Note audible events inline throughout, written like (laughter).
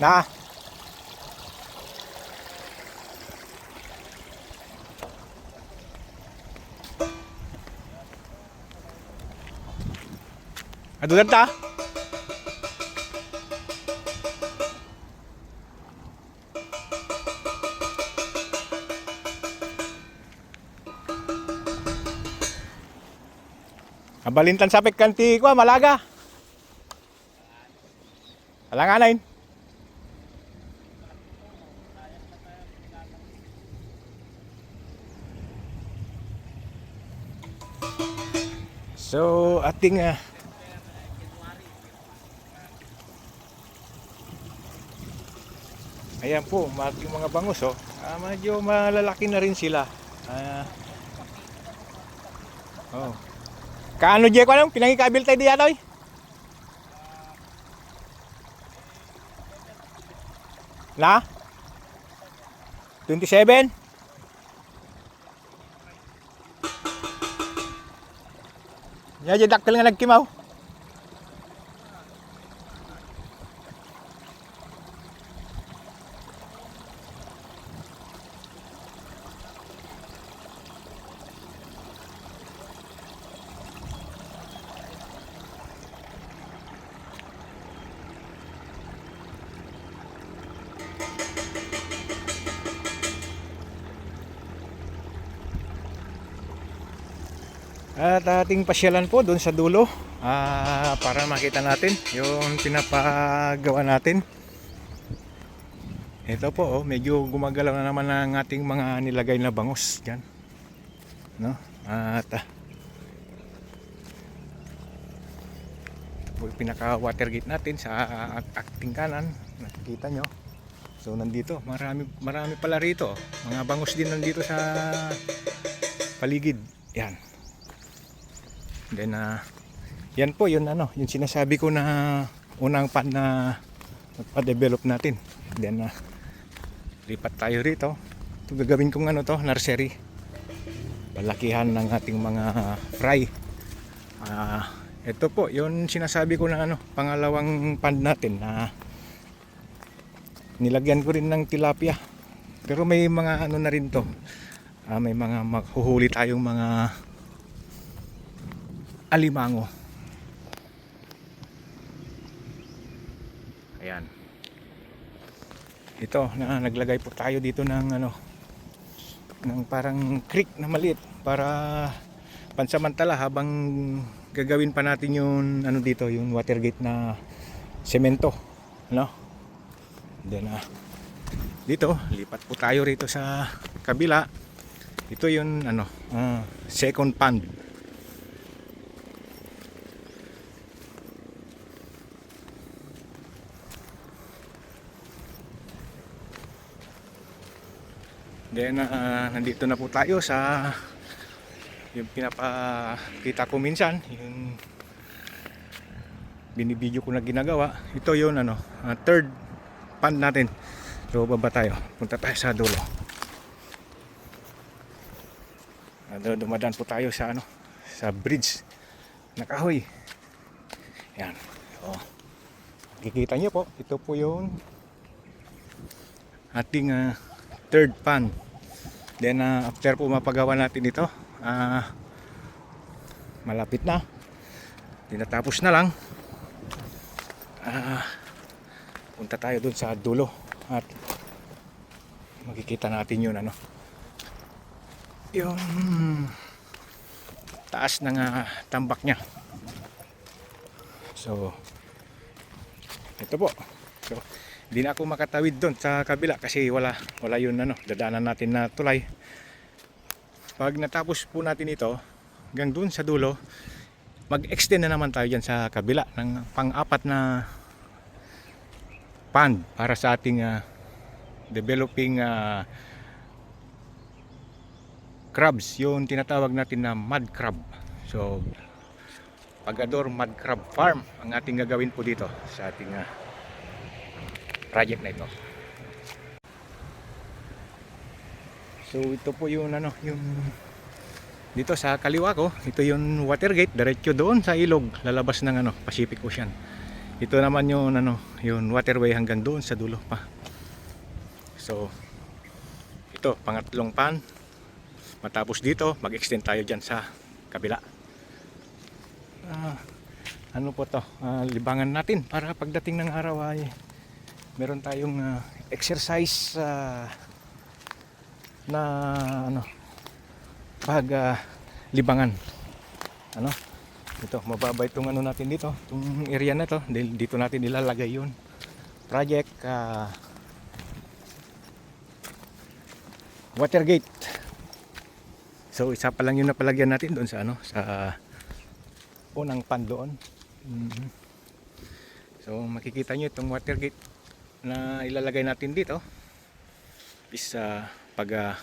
Na. Adulan ta. Abalintan sa pekkanti ko, malaga. Alanganin. So, ating ah, Ayan po, ating mga bangus oh. Ah, medyo malalaki na rin sila. Ah. oh. Kaano je ko anong pinangikabil tayo diyan oy? Na? 27? Ya, jadi daktil nga nagkimaw. At ating pasyalan po doon sa dulo ah, para makita natin yung pinapagawa natin. Ito po, oh, medyo gumagalaw na naman ang ating mga nilagay na bangus diyan. No? At ah, yung pinaka water gate natin sa ak- acting kanan. Nakikita nyo. So nandito, marami marami pala rito. Mga bangus din nandito sa paligid. Yan. Then ah, yan po yun ano, yung sinasabi ko na unang pan na pa-develop natin. Then ah, lipat tayo rito. Ito gagawin kong ano to, nursery. Palakihan ng ating mga fry. Ah, ito po, yun sinasabi ko na ano, pangalawang pan natin na nilagyan ko rin ng tilapia. Pero may mga ano na rin to. Ah, may mga maghuhuli tayong mga alimango. Ayan. Ito, na naglagay po tayo dito ng ano ng parang creek na maliit para pansamantala habang gagawin pa natin yung ano dito, yung water gate na semento, no? Then ah, dito, lipat po tayo rito sa kabila. Ito yung ano, ah, second pond. Then ah, nandito na po tayo sa yung pinapakita ko minsan, yung binibideo ko na ginagawa. Ito yung ano, ah, third pan natin. So baba tayo. Punta tayo sa dulo. Ano, dumadaan po tayo sa ano, sa bridge na kahoy. Yan. Oh. Kikita niyo po, ito po yung ating ah, third pan. Then ah, after po mapagawa natin ito, ah, malapit na. Tinatapos na lang. Ah, punta tayo dun sa dulo at makikita natin yun ano. Yung taas ng ah, tambak niya. So, ito po. So, hindi na ako makatawid doon sa kabila kasi wala wala yun ano, dadaanan natin na tulay. Pag natapos po natin ito, hanggang doon sa dulo, mag-extend na naman tayo dyan sa kabila ng pang-apat na pond para sa ating ah, developing ah, crabs, yung tinatawag natin na mud crab. So, Pagador Mud Crab Farm ang ating gagawin po dito sa ating ah, project na ito. So ito po yung ano, yung dito sa kaliwa ko, ito yung water gate diretso doon sa ilog, lalabas ng ano, Pacific Ocean. ito naman yung ano yung waterway hanggang doon sa dulo pa so ito pangatlong pan matapos dito mag-extend tayo dyan sa kabila Ah, ano po to Ah, libangan natin para pagdating ng araw ay meron tayong ah, exercise ah, na ano pag ah, libangan. Ano? Ito mababa itong ano natin dito itong area na to dito natin ilalagay yun. Project ah, Watergate. So isa pa lang yung napalagyan natin doon sa ano sa unang pan doon Mhm. so makikita nyo itong Watergate na ilalagay natin dito. Is ah, pag ah,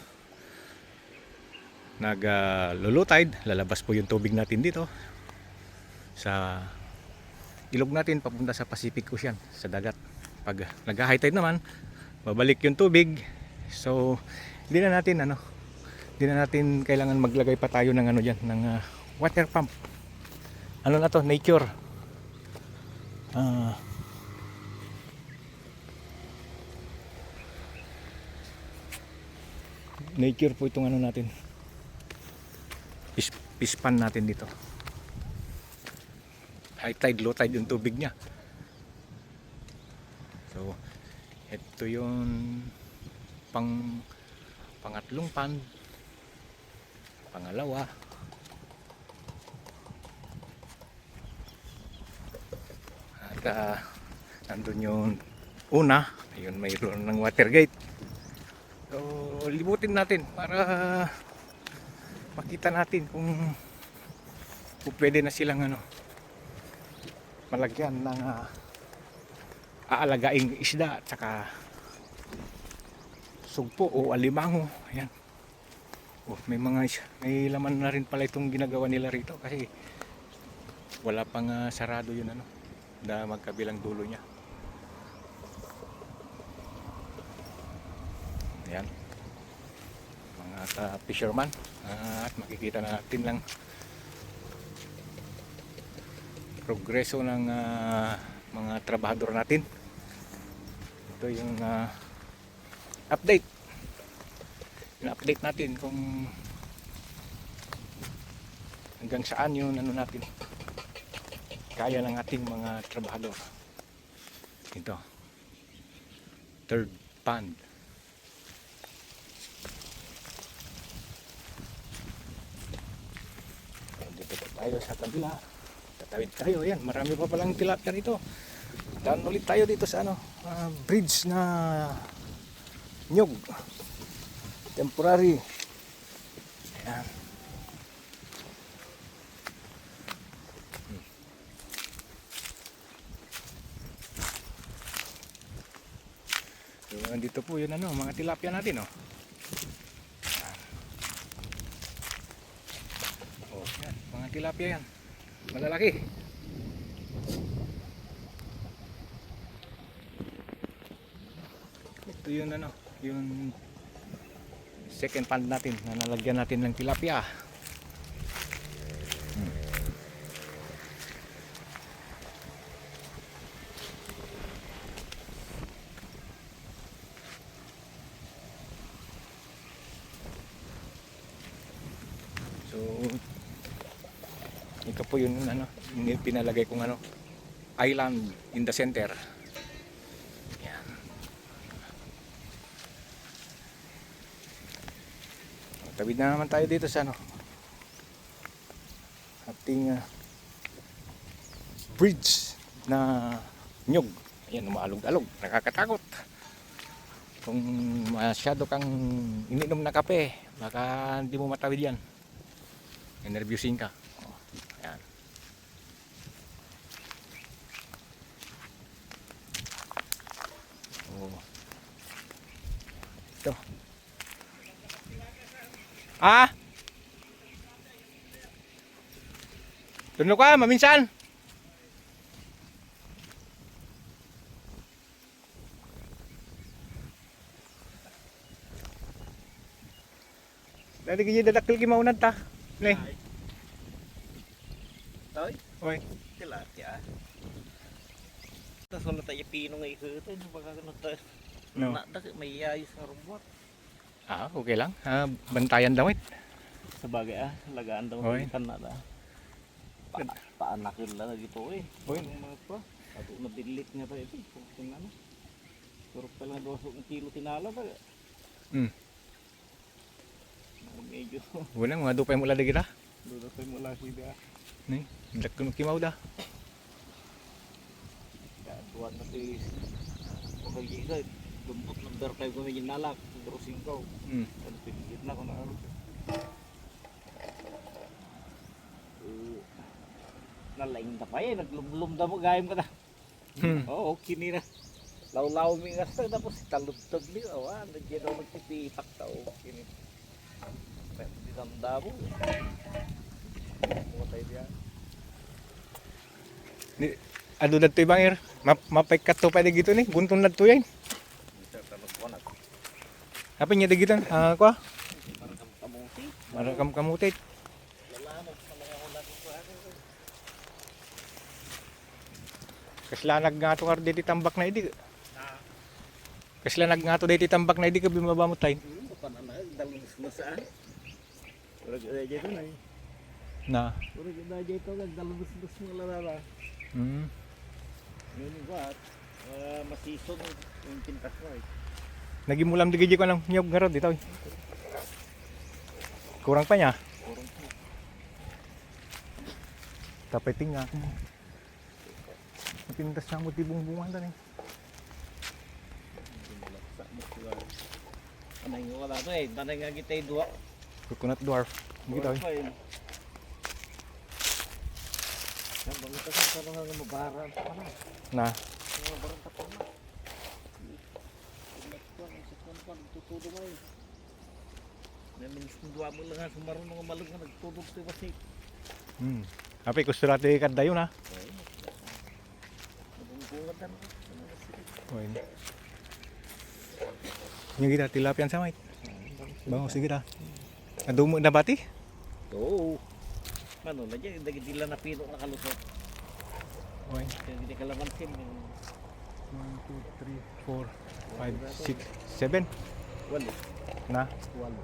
nag ah, low tide lalabas po yung tubig natin dito. Sa ilog natin papunta sa Pacific Ocean sa dagat. Pag nag high tide naman babalik yung tubig. So hindi na natin ano hindi na natin kailangan maglagay pa tayo ng ano diyan ng ah, water pump. Ano na to? Nature. Ah. Nature po itong ano natin Fish, natin dito high tide, low tide yung tubig niya. So, ito yung pang pangatlong pan. Pangalawa. At uh, nandun yung una. Ayun, mayroon ng water gate. So, libutin natin para makita natin kung, kung pwede na silang ano, malagyan ng ah, aalagaing isda at saka sugpo o alimango. Ayan. Oh, may mga may laman na rin pala itong ginagawa nila rito kasi wala pang ah, sarado yun ano na magkabilang dulo niya ayan mga ka fisherman Ah, at makikita natin lang progreso ng ah, mga trabahador natin. Ito yung ah, update. In-update natin kung hanggang saan yung ano natin kaya ng ating mga trabahador. Ito. Third pond. Dito po tayo sa kabila. Tatawid tayo, yan. Marami pa palang tilapia rito. Daan ulit tayo dito sa ano, ah, bridge na nyug. Temporary. Hmm. So, nandito po yun ano, mga tilapia natin, oh. Ayan. Oh, yan, mga tilapia yan. Malalaki. Ito yun ano, yung second pond natin na nalagyan natin ng tilapia. Hmm. So, ito po yun ano, pinalagay kong ano, island in the center. Yan. Tawid na naman tayo dito sa ano, ating ah, bridge na nyug. Ayan, umaalog-alog. Nakakatakot. Kung masyado kang ininom na kape, baka hindi mo matawid yan. Enervyusin ka. Oh, ayan. Oh. Ito. Ah? Tunog ka, maminsan. Dali kaya dadakil ki maunad ta. Ne. Toy, Oy. tilapia. Tas wala tayo pino nga ikutin. Baka ganun tayo. No. Na, dak- may ayos na rumbot. Ah, okay lang. Ah, bantayan damit. Sa bagay ah, lagaan daw Oy. ng ikan na da. Pa, paanakin lang dito eh. Oy. Yung mga pa. Ato na dilit nga tayo ito. Kung ano. Pero pala nga doon ng kilo tinala ba? Hmm. Medyo (laughs) Unang mga dupay mula di kita. tayo mula sila. Ni, dak kuno kimaw da. Tuwan na si Okay, isa. Dumpot ng ber kayo kami yung nalak. Pero singkaw. Hmm. Ano pinigit na ko na ano. Eh, Nalaing na pa eh. Naglumlum na mo gayam ka na. Hmm. Oo, okay nila. Law-law mi nga sa tapos talubtog ni awa, nandiyan daw magpipitak ta o kini. Pero di tanda mo. Mo tayo diyan. Ni, ado dat to bangir. Map mapay kat to pwede gito ni. Buntong nad to yan. Isa tanong ko na. Apa niya digitan? Ah, kwa. Marakam kamutit. Kaslanag nga to kar diti tambak na idi. Na, Kaslanag nga to diti tambak na idi ka bimaba mo tayo. na dito na eh. Pero gaya dito dalong bus mo lalala. Hmm. Yun what? Uh, masison yung pintas mo eh. Nagimulam digiji ko ng nyog nga ro dito. Kurang pa niya. Ako mo. Napintas na mo tibong bungan dan eh. Ano yung wala to eh. Tanay nga kita yung duwa. Coconut dwarf. Eh. Pa yun. Ang bangita sa parang nga mabara sa ano. Na. Ang mabara sa pang na. Sa kwan tutudo mo eh. May minis ng duwa mo lang nga sumaron mga malug nga nagtudog sa kasi. Hmm. Kusturate kadda yun ha. Nabungkungan na na? Oy. Yung kita tilapian sa mic. Bango sige ta. Adumo na bati? Oo. Ano na dyan, dagit dila na pino na kalusot. Oy. Kaya hindi kalamansin. 1 2 3 4 5 6 7 Walo. na Walo.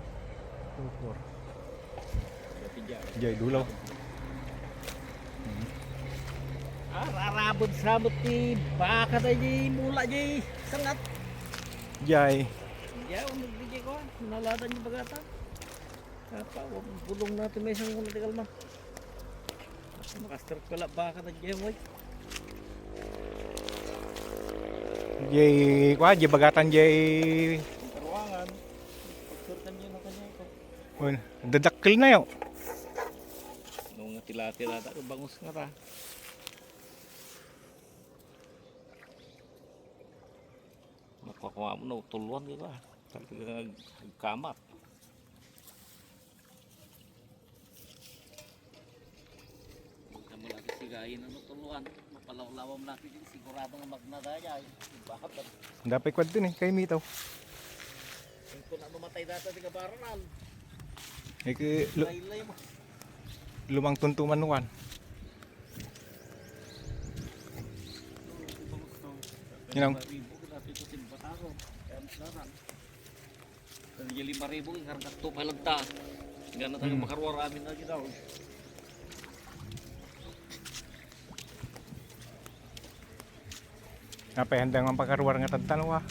2 Dati dyan. 4 Jay dulaw. Ah, rarabod sabot ti baka tayo di mula di sangat. Jay. Ya, unog di ko. Naladan yung bagata. Apa, wag bulong natin may isang kung natikal man. Makaster ko lang baka tayo di mo. Jay kwa jay bagatan jay Ang karuangan. Pagsurkan yun na kanya ko. Dadakkel na yo. Nung tila-tila ta, bangus nga ta. Napakuha mo na utuluan ka? Talagang kamat. Kamu lagi sigayin ang utuluan. Mapalaw-lawam natin din sigurado nga magnadaya. Bakit? Dapat kwad din eh kay mitaw. Kung na mamatay data di kabaranan. Eh ke lu- Laylay mo. lumang tuntuman nuan. Yun ang- Ribu ko dati ko sin batako. Kaya yung lima ribu, ikargat to palagta. Gana tayo Hmm. makarwar amin na daw. Napay handang ang pagkaruwar nga tantanawa.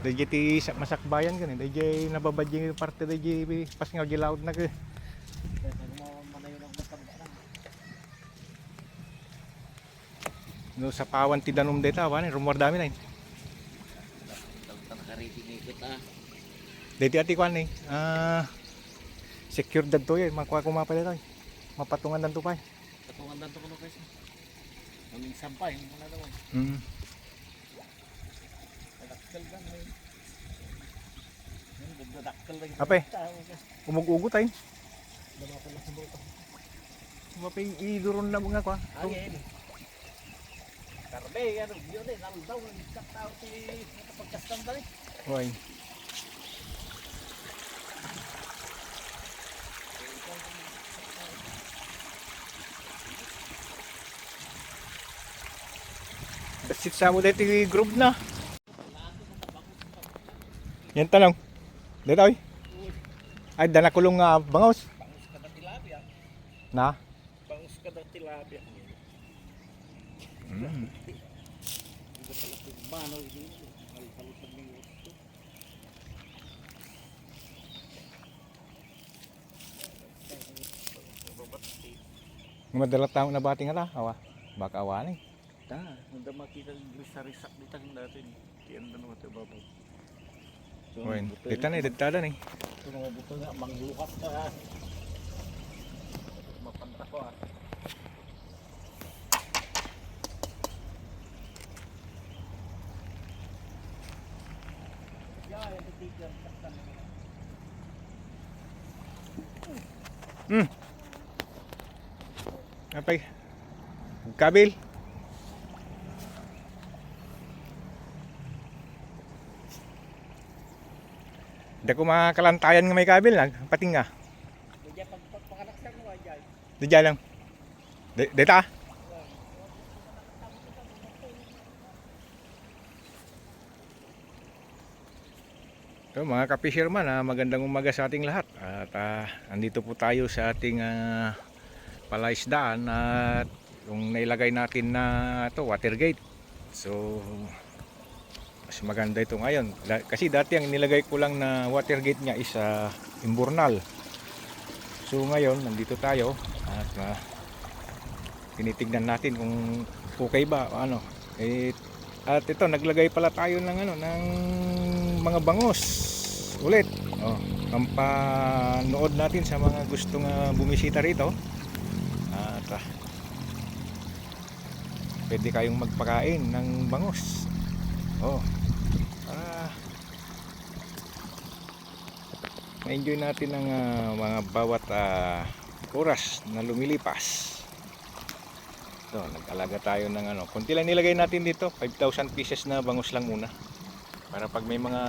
Dahil ti sa masakbayan gani, dahil nababadya yung parte dahil pas nga gilawd na ka. Kaya tayo mamanayo ng matanda na. No sa pawan ti danom deta wan rumor dami na. Ah. Dati ati kwan ni. Ah secure dad to yun, makuha ko mapala to. Mapatungan dan to pa. Katungan dan to ko kasi. Kaming sampay, muna daw. Mm. Kadakkel dan may. Yung gagdadakkel lang. Ape. Umug-ugot ay. Dama pa lang sa buto. Maping iduron na mga kwa. Ayun. Karbe, ano, yun eh, naldaw, nagkat tao si nakapagkastan dali. Oy. Sit sa mo dito group na. Yan tanong. Dito ay. Ay dana kulong nga bangos. Bangus ka na tilapia. Na. Bangus ka na tilapia. Mm. Ng. Madala taong nabati nga ta. Awa. Baka awa ni. Ta, nanda makita ng risa-risak dito ang natin. Tiyan na naman ito babaw. Buto dito na dito na ni. Ito mga buto nga, manglukas ka ha. Mapanta ko ha. Nila. Hmm. Apay. Kabil. Hindi ko makalantayan nga may kabil lang. Pating nga. Kaya pag pag- pakanaksak mo ay jay. Di dyan lang. Di, dito ah. So, mga ka-fisherman, ah, magandang umaga sa ating lahat. At ah, andito po tayo sa ating ah, palaisdaan at yung nailagay natin na to water gate. So, mas maganda ito ngayon. Kasi dati ang nilagay ko lang na water gate niya is ah, imburnal. So ngayon, nandito tayo at ah, tinitignan natin kung okay ba ano. Eh, at ito, naglagay pala tayo ng ano ng mga bangos ulit. Oh, pampanood natin sa mga gustong ah, bumisita rito. At ah, pwede kayong magpakain ng bangos. Oh. Para ma-enjoy natin ang ah, mga bawat ah, oras na lumilipas. So, nag-alaga tayo ng ano. Kunti lang nilagay natin dito. 5,000 pieces na bangus lang muna. Para pag may mga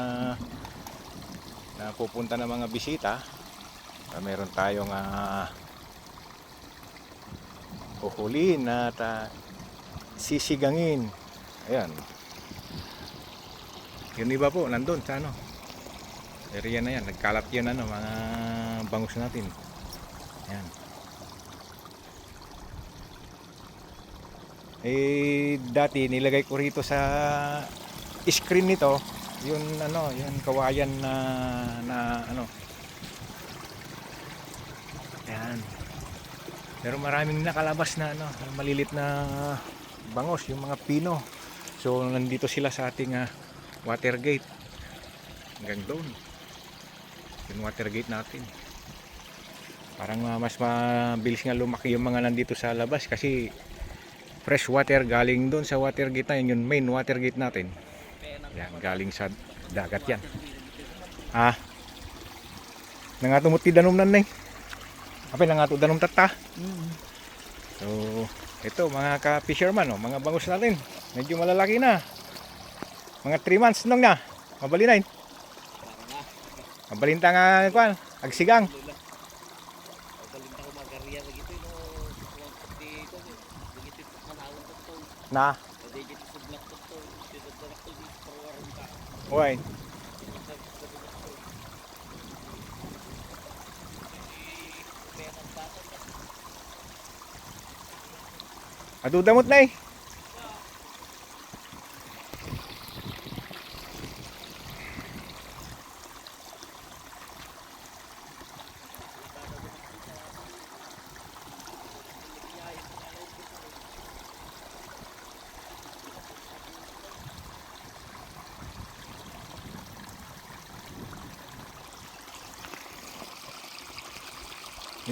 napupunta na mga bisita, ah, meron tayong uh, uhulihin at ah, sisigangin. Ayan. Yung iba po, nandun sa ano, area na yan, nagkalat yan ano, mga bangus natin. Yan. Eh, dati nilagay ko rito sa screen nito, yung ano, yung kawayan na, na ano. Yan. Pero maraming nakalabas na ano, malilit na bangos, yung mga pino. So, nandito sila sa ating ah, water gate. Hanggang doon. Yung water gate natin. Parang ah, mas mabilis nga lumaki yung mga nandito sa labas kasi fresh water galing doon sa water gate na yun. Yung main water gate natin. Yan galing sa dagat yan. Ah. Nangatumot ti danom nan eh apay nangato danom tata so ito mga ka-fisherman oh, mga bangus natin. Medyo malalaki na mga 3 months nung na. Mabalinain mabalinta nga kwan agsigang. Na. Gito no. Dito dito manawon ko to. na Pwede dito sa black ko to. Dito sa black ko dito sa waran ka. Uy, adudamot na eh.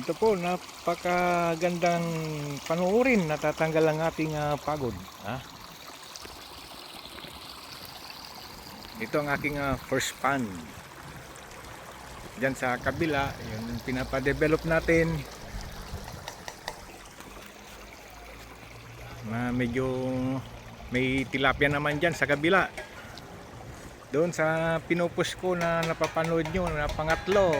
Ito po, napakagandang panuorin. Natatanggal ang ating ah, pagod. Ha? Ito ang aking ah, first pan. Diyan sa kabila, yung pinapadevelop natin. Na medyo may tilapia naman dyan sa kabila. Doon sa pinupus ko na napapanood nyo na pangatlo,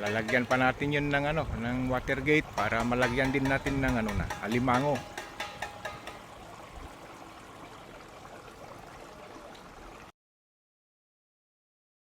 lalagyan pa natin yun ng ano ng water gate para malagyan din natin ng ano na alimango